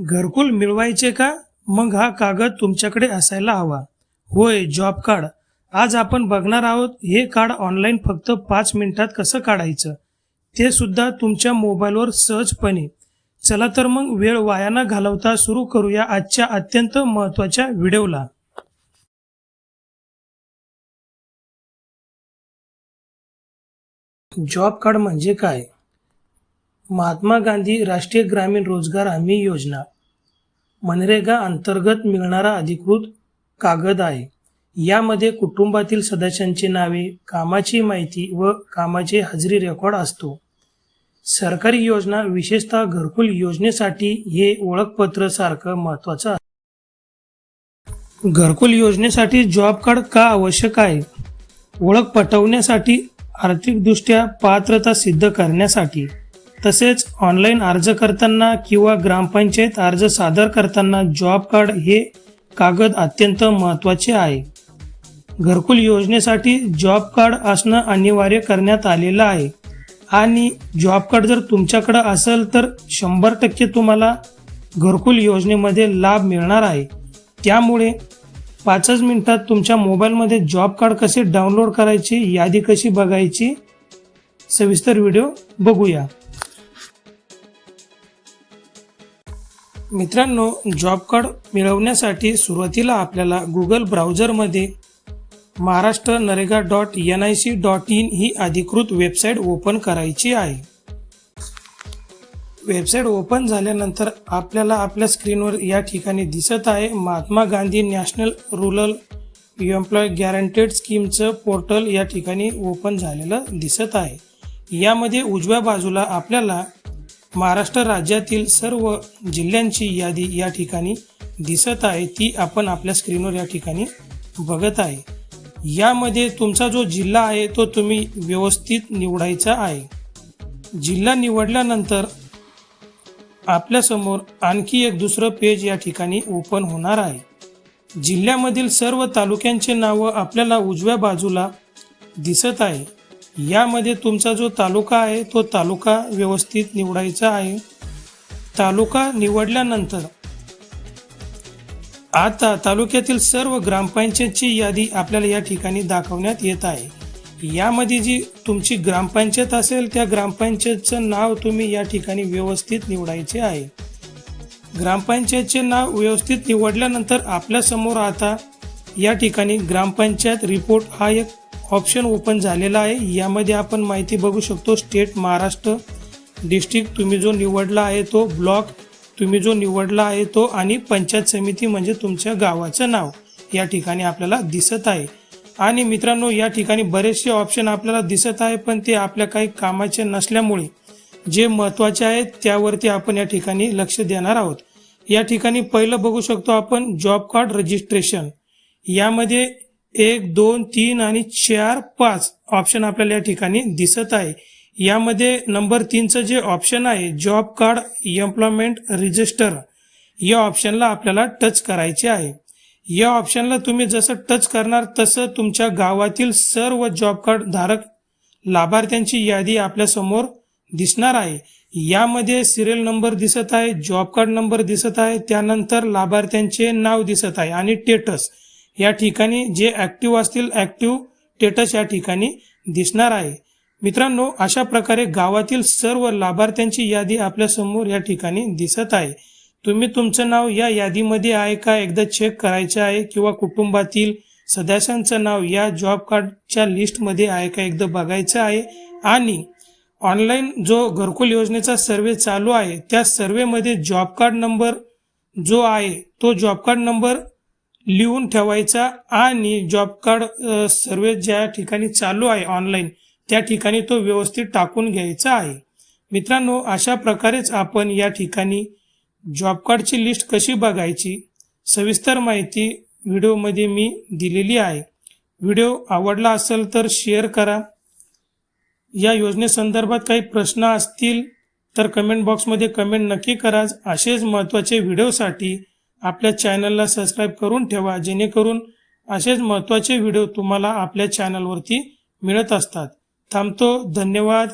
घरकुल मिळवायचे का? मग हा कागद तुमच्याकडे असायला हवा. होय जॉब कार्ड. आज आपण बघणार आहोत हे कार्ड ऑनलाईन फक्त पाच मिनिटात कसं काढायचं? ते सुद्धा तुमच्या मोबाईलवर सहजपणे. चला तर मग वेळ वाया न घालवता सुरू करूया आजच्या अत्यंत महत्त्वाच्या व्हिडिओला. जॉब कार्ड म्हणजे काय? महात्मा गांधी राष्ट्रीय ग्रामीण रोजगार हमी योजना. मनरेगा अंतर्गत मिळणारा अधिकृत कागद आहे. यामध्ये कुटुंबातील सदस्यांची नावे कामाची माहिती व कामाची हजेरी रेकॉर्ड असतो. सरकारी योजना विशेषतः घरकुल योजनेसाठी हे ओळखपत्र सारखं महत्वाचं आहे. घरकुल योजनेसाठी जॉब कार्ड का आवश्यक आहे? ओळख पटवण्यासाठी आर्थिकदृष्ट्या पात्रता सिद्ध करण्यासाठी. तसेच ऑनलाईन अर्ज करताना किंवा ग्रामपंचायत अर्ज सादर करताना जॉब कार्ड हे कागद अत्यंत महत्त्वाचे आहे. घरकुल योजनेसाठी जॉब कार्ड असणं अनिवार्य करण्यात आलेलं आहे. आणि जॉब कार्ड जर तुमच्याकडं असेल तर शंभर टक्के तुम्हाला घरकुल योजनेमध्ये लाभ मिळणार आहे. त्यामुळे पाचच मिनटात तुमच्या मोबाईलमध्ये जॉब कार्ड कसे डाउनलोड करायचे यादी कशी बघायची? सविस्तर व्हिडिओ बघूया. मित्रांनो जॉब कार्ड मिळवण्यासाठी सुरुवातीला आपल्याला Google ब्राउझरमध्ये Maharashtra NREGA dot N I C dot in ही अधिकृत वेबसाईट ओपन करायची आहे. वेबसाईट ओपन झाल्यानंतर आपल्याला आपल्या स्क्रीनवर या ठिकाणी दिसत आहे Mahatma Gandhi national rural employ guaranteed स्कीमचं portal या ठिकाणी ओपन झालेलं दिसत आहे. यामध्ये उजव्या बाजूला आपल्याला महाराष्ट्र राज्यातील सर्व जिल्ह्यांची यादी या ठिकाणी दिसत आहे ती आपण आपल्या स्क्रीनवर या ठिकाणी बघत आहे. यामध्ये तुमचा जो जिल्हा आहे तो तुम्ही व्यवस्थित निवडायचा आहे. जिल्हा निवडल्यानंतर आपल्यासमोर आणखी एक दुसरं पेज या ठिकाणी ओपन होणार आहे. जिल्ह्यामधील सर्व तालुक्यांचे नावं आपल्याला उजव्या बाजूला दिसत आहे. यामध्ये तुमचा जो तालुका आहे तो तालुका व्यवस्थित निवडायचा आहे. तालुका निवडल्यानंतर आता तालुक्यातील सर्व ग्रामपंचायतची यादी आपल्याला या ठिकाणी दाखवण्यात येत आहे. यामध्ये जी तुमची ग्रामपंचायत असेल त्या ग्रामपंचायतचं नाव तुम्ही या ठिकाणी व्यवस्थित निवडायचे आहे. ग्रामपंचायतचे नाव व्यवस्थित निवडल्यानंतर आपल्यासमोर आता या ठिकाणी ग्रामपंचायत रिपोर्ट हा एक ऑप्शन ओपन झालेला आहे. यामध्ये आपण माहिती बघू शकतो स्टेट महाराष्ट्र डिस्ट्रिक्ट तुम्ही जो निवडला आहे तो ब्लॉक तुम्ही जो निवडला आहे तो आणि पंचायत समिती म्हणजे तुमच्या गावाचं नाव या ठिकाणी आपल्याला दिसत आहे. आणि मित्रांनो या ठिकाणी बरेचसे ऑप्शन आपल्याला दिसत आहे पण ते आपल्या काही कामाचे नसल्यामुळे जे महत्त्वाचे आहेत त्यावरती आपण या ठिकाणी लक्ष देणार आहोत. या ठिकाणी पहिलं बघू शकतो आपण जॉब कार्ड रजिस्ट्रेशन. यामध्ये एक दोन तीन आणि चार पाच ऑप्शन आपल्याला या ठिकाणी दिसत आहे. यामध्ये नंबर तीनचं जे ऑप्शन आहे जॉब कार्ड एम्प्लॉयमेंट रजिस्टर या ऑप्शनला आपल्याला टच करायचे आहे. या ऑप्शनला तुम्ही जसं टच करणार तसं तुमच्या गावातील सर्व जॉब कार्ड धारक लाभार्थ्यांची यादी आपल्यासमोर दिसणार आहे. यामध्ये सिरियल नंबर दिसत आहे जॉब कार्ड नंबर दिसत आहे त्यानंतर लाभार्थ्यांचे नाव दिसत आहे आणि टेटस या ठिकाणी जे ॲक्टिव्ह असतील ॲक्टिव्ह स्टेटस या ठिकाणी दिसणार आहे. मित्रांनो अशा प्रकारे गावातील सर्व लाभार्थ्यांची यादी आपल्यासमोर या ठिकाणी दिसत आहे. तुम्ही तुमचं नाव या यादीमध्ये आहे का? एकदा चेक करायचं आहे किंवा कुटुंबातील सदस्यांचं नाव या जॉब कार्डच्या लिस्टमध्ये आहे का? एकदा बघायचं आहे. आणि ऑनलाईन जो घरकुल योजनेचा सर्वे चालू आहे त्या सर्वेमध्ये जॉब कार्ड नंबर जो आहे तो जॉब कार्ड नंबर लिहून ठेवायचा आणि जॉब कार्ड सर्वे ज्या ठिकाणी चालू आहे ऑनलाईन त्या ठिकाणी तो व्यवस्थित टाकून घ्यायचा आहे. मित्रांनो अशा प्रकारेच आपण या ठिकाणी जॉब कार्डची लिस्ट कशी बघायची सविस्तर माहिती व्हिडिओमध्ये मी दिलेली आहे. व्हिडिओ आवडला असेल तर शेअर करा. या योजनेसंदर्भात काही प्रश्न असतील तर कमेंट बॉक्समध्ये कमेंट नक्की करा. असेच महत्त्वाचे व्हिडिओसाठी आपल्या चॅनलला सबस्क्राईब करून ठेवा जेणेकरून असेच महत्त्वाचे व्हिडिओ तुम्हाला आपल्या चॅनलवरती मिळत असतात. थांबतो धन्यवाद.